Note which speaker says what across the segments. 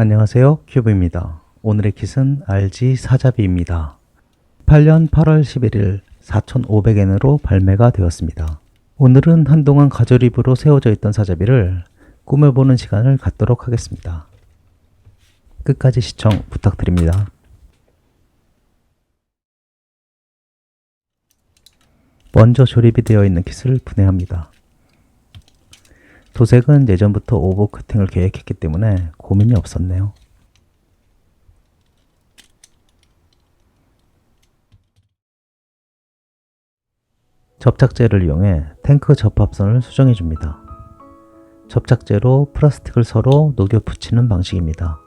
Speaker 1: 안녕하세요 큐브입니다. 오늘의 킷은 RG 사자비입니다. 8년 8월 11일 4,500엔으로 발매가 되었습니다. 오늘은 한동안 가조립으로 세워져 있던 사자비를 꾸며보는 시간을 갖도록 하겠습니다. 끝까지 시청 부탁드립니다. 먼저 조립이 되어 있는 킷을 분해합니다. 도색은 예전부터 오버 커팅을 계획했기 때문에 고민이 없었네요. 접착제를 이용해 탱크 접합선을 수정해 줍니다. 접착제로 플라스틱을 서로 녹여 붙이는 방식입니다.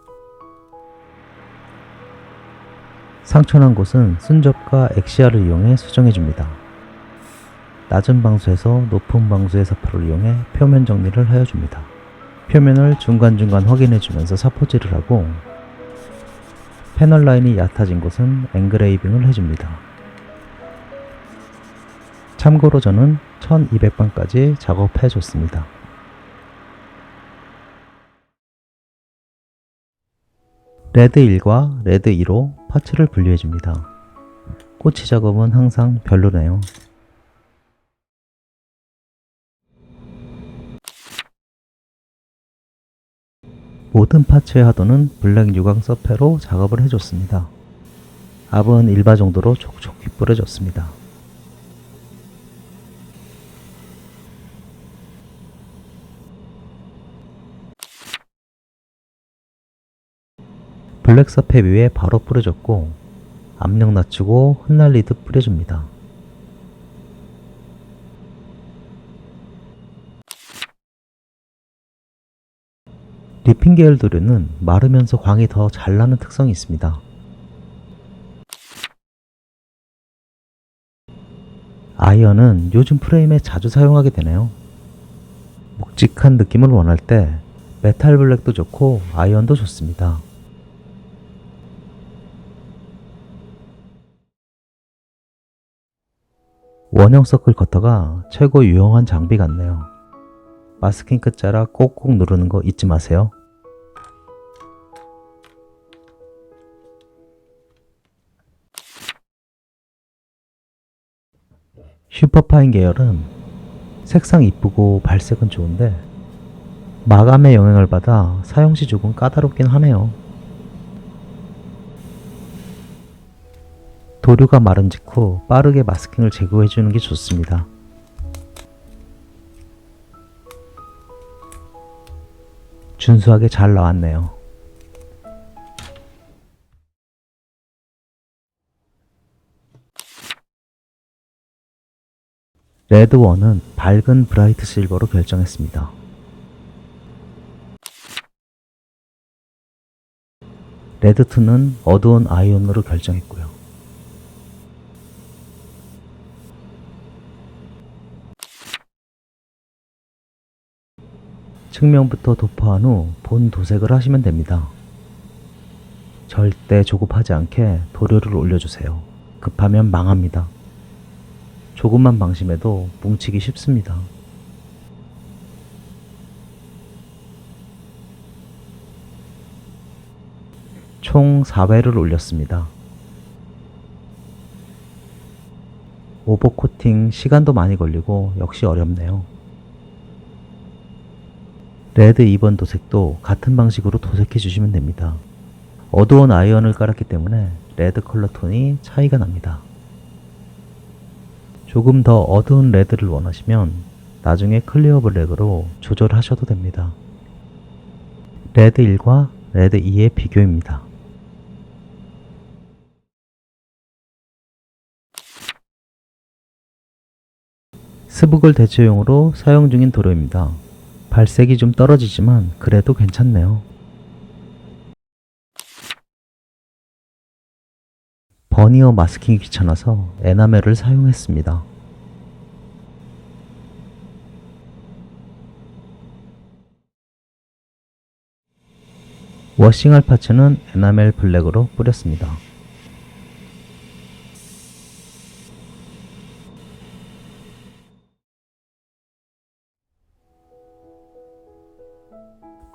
Speaker 1: 상처난 곳은 순접과 엑시아를 이용해 수정해 줍니다. 낮은 방수에서 높은 방수의 사포를 이용해 표면 정리를 하여 줍니다. 표면을 중간중간 확인해 주면서 사포질을 하고 패널 라인이 얕아진 곳은 앵그레이빙을 해줍니다. 참고로 저는 1200방까지 작업해 줬습니다. 레드 1과 레드 2로 파츠를 분리해 줍니다. 꼬치 작업은 항상 별로네요. 모든 파츠의 하도는 블랙 유광 서페로 작업을 해줬습니다. 압은 일바 정도로 촉촉히 뿌려줬습니다. 블랙 서페 위에 바로 뿌려줬고 압력 낮추고 흩날리듯 뿌려줍니다. 리핀 계열 도료는 마르면서 광이 더 잘 나는 특성이 있습니다. 아이언은 요즘 프레임에 자주 사용하게 되네요. 묵직한 느낌을 원할 때 메탈 블랙도 좋고 아이언도 좋습니다. 원형 서클 커터가 최고 유용한 장비 같네요. 마스킹 끝자락 꼭꼭 누르는 거 잊지 마세요. 슈퍼파인 계열은 색상 이쁘고 발색은 좋은데 마감의 영향을 받아 사용 시 조금 까다롭긴 하네요. 도료가 마른 직후 빠르게 마스킹을 제거해 주는 게 좋습니다. 준수하게 잘 나왔네요. 레드 1은 밝은 브라이트 실버로 결정했습니다. 레드 2는 어두운 아이온으로 결정했고요. 측면부터 도포한 후 본 도색을 하시면 됩니다. 절대 조급하지 않게 도료를 올려주세요. 급하면 망합니다. 조금만 방심해도 뭉치기 쉽습니다. 총 4회를 올렸습니다. 오버코팅 시간도 많이 걸리고 역시 어렵네요. 레드 2번 도색도 같은 방식으로 도색해 주시면 됩니다. 어두운 아이언을 깔았기 때문에 레드 컬러 톤이 차이가 납니다. 조금 더 어두운 레드를 원하시면 나중에 클리어 블랙으로 조절하셔도 됩니다. 레드 1과 레드 2의 비교입니다. 스북을 대체용으로 사용 중인 도료입니다. 발색이 좀 떨어지지만 그래도 괜찮네요. 버니어 마스킹이 귀찮아서 에나멜을 사용했습니다. 워싱할 파츠는 에나멜 블랙으로 뿌렸습니다.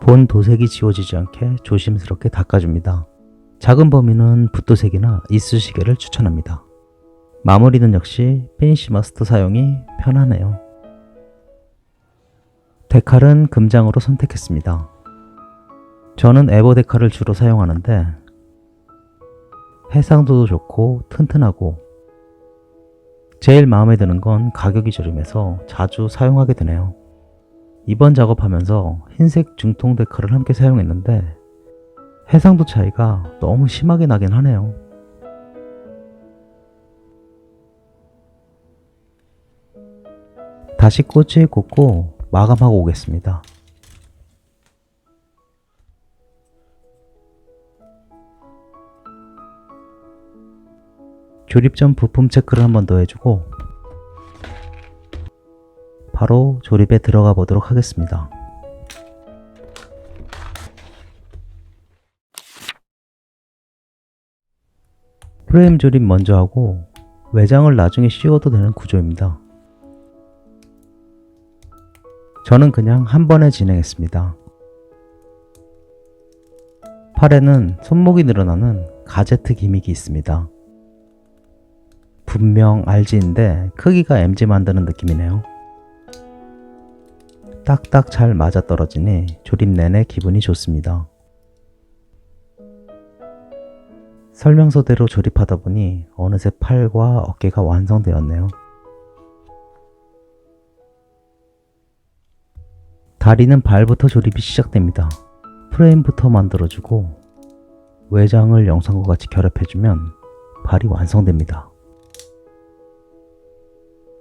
Speaker 1: 본 도색이 지워지지 않게 조심스럽게 닦아줍니다. 작은 범위는 붓도색이나 이쑤시개를 추천합니다. 마무리는 역시 피니시 마스터 사용이 편하네요. 데칼은 금장으로 선택했습니다. 저는 에버 데칼을 주로 사용하는데 해상도도 좋고 튼튼하고 제일 마음에 드는 건 가격이 저렴해서 자주 사용하게 되네요. 이번 작업하면서 흰색 중통 데칼을 함께 사용했는데 해상도 차이가 너무 심하게 나긴 하네요. 다시 꼬치에 꽂고 마감하고 오겠습니다. 조립 전 부품 체크를 한 번 더 해주고 바로 조립에 들어가 보도록 하겠습니다. 프레임 조립 먼저 하고 외장을 나중에 씌워도 되는 구조입니다. 저는 그냥 한 번에 진행했습니다. 팔에는 손목이 늘어나는 가제트 기믹이 있습니다. 분명 RG인데 크기가 MG 만드는 느낌이네요. 딱딱 잘 맞아떨어지니 조립 내내 기분이 좋습니다. 설명서대로 조립하다 보니 어느새 팔과 어깨가 완성되었네요. 다리는 발부터 조립이 시작됩니다. 프레임부터 만들어주고 외장을 영상과 같이 결합해주면 발이 완성됩니다.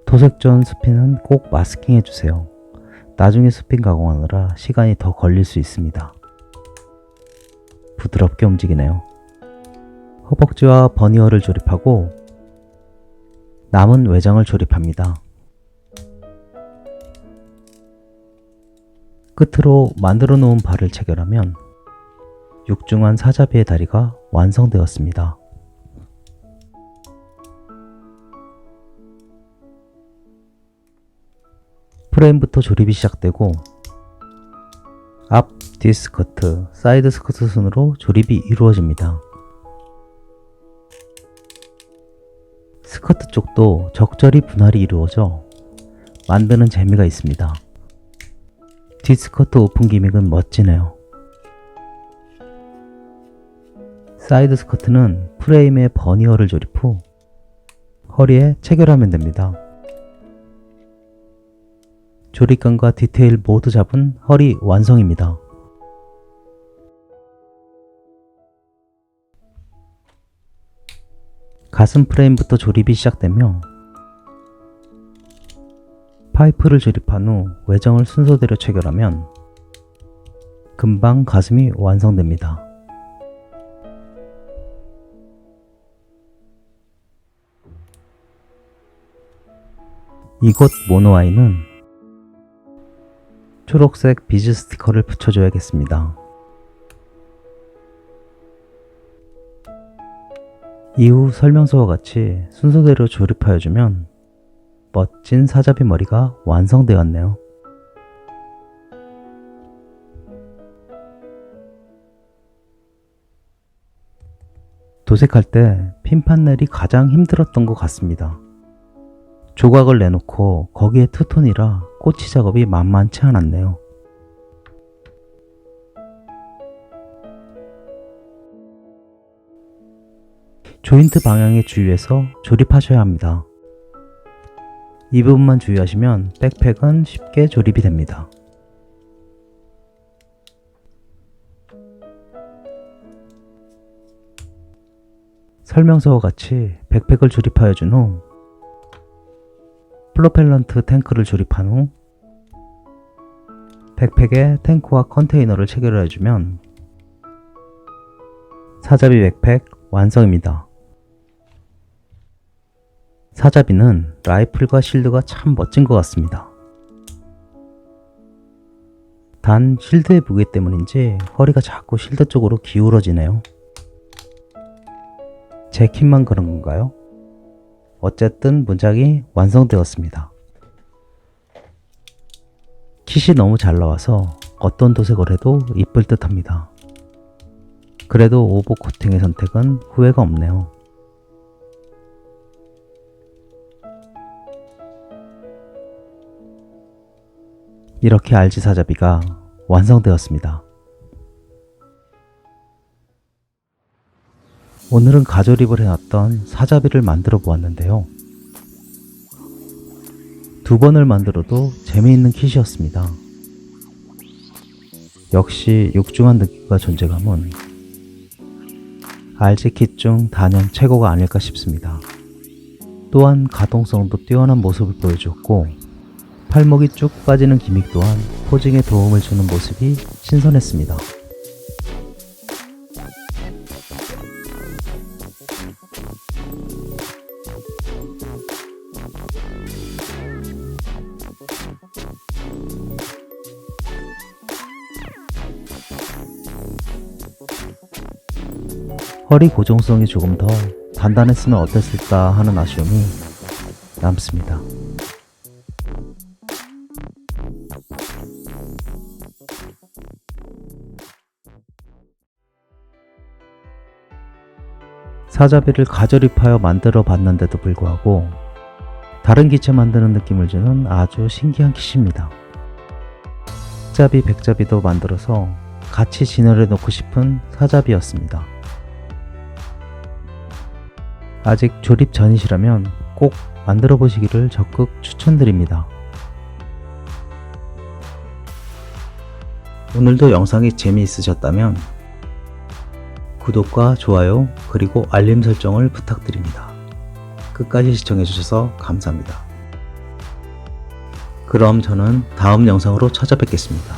Speaker 1: 도색 전 스핀은 꼭 마스킹 해주세요. 나중에 스핀 가공하느라 시간이 더 걸릴 수 있습니다. 부드럽게 움직이네요. 허벅지와 버니어를 조립하고 남은 외장을 조립합니다. 끝으로 만들어 놓은 발을 체결하면 육중한 사자비의 다리가 완성되었습니다. 프레임부터 조립이 시작되고 앞 디스커트, 사이드 스커트 순으로 조립이 이루어집니다. 스커트 쪽도 적절히 분할이 이루어져 만드는 재미가 있습니다. 뒷스커트 오픈 기믹은 멋지네요. 사이드 스커트는 프레임에 버니어를 조립 후 허리에 체결하면 됩니다. 조립감과 디테일 모두 잡은 허리 완성입니다. 가슴 프레임부터 조립이 시작되며 파이프를 조립한 후 외정을 순서대로 체결하면 금방 가슴이 완성됩니다. 이곳 모노아이는 초록색 비즈 스티커를 붙여줘야겠습니다. 이후 설명서와 같이 순서대로 조립하여주면 멋진 사자비 머리가 완성되었네요. 도색할 때 핀판넬이 가장 힘들었던 것 같습니다. 조각을 내놓고 거기에 투톤이라 꼬치 작업이 만만치 않았네요. 조인트 방향에 주의해서 조립하셔야 합니다. 이 부분만 주의하시면 백팩은 쉽게 조립이 됩니다. 설명서와 같이 백팩을 조립하여 준 후 플로펠런트 탱크를 조립한 후 백팩에 탱크와 컨테이너를 체결해 주면 사자비 백팩 완성입니다. 사자비는 라이플과 실드가 참 멋진 것 같습니다. 단 실드의 무게 때문인지 허리가 자꾸 실드 쪽으로 기울어지네요. 제 kit만 그런 건가요? 어쨌든 문장이 완성되었습니다. kit이 너무 잘 나와서 어떤 도색을 해도 이쁠 듯 합니다. 그래도 오버 코팅의 선택은 후회가 없네요. 이렇게 RG 사자비가 완성되었습니다. 오늘은 가조립을 해놨던 사자비를 만들어 보았는데요. 두 번을 만들어도 재미있는 kit이었습니다. 역시 육중한 느낌과 존재감은 RG 킷중 단연 최고가 아닐까 싶습니다. 또한 가동성도 뛰어난 모습을 보여줬고 팔목이 쭉 빠지는 기믹 또한 포징에 도움을 주는 모습이 신선했습니다. 허리 고정성이 조금 더 단단했으면 어땠을까 하는 아쉬움이 남습니다. 사자비를 가조립하여 만들어 봤는데도 불구하고 다른 기체 만드는 느낌을 주는 아주 신기한 kit입니다. 흑자비, 백자비도 만들어서 같이 진열해 놓고 싶은 사자비였습니다. 아직 조립 전이시라면 꼭 만들어 보시기를 적극 추천드립니다. 오늘도 영상이 재미있으셨다면 구독과 좋아요 그리고 알림 설정을 부탁드립니다. 끝까지 시청해주셔서 감사합니다. 그럼 저는 다음 영상으로 찾아뵙겠습니다.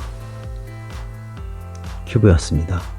Speaker 1: 큐브였습니다.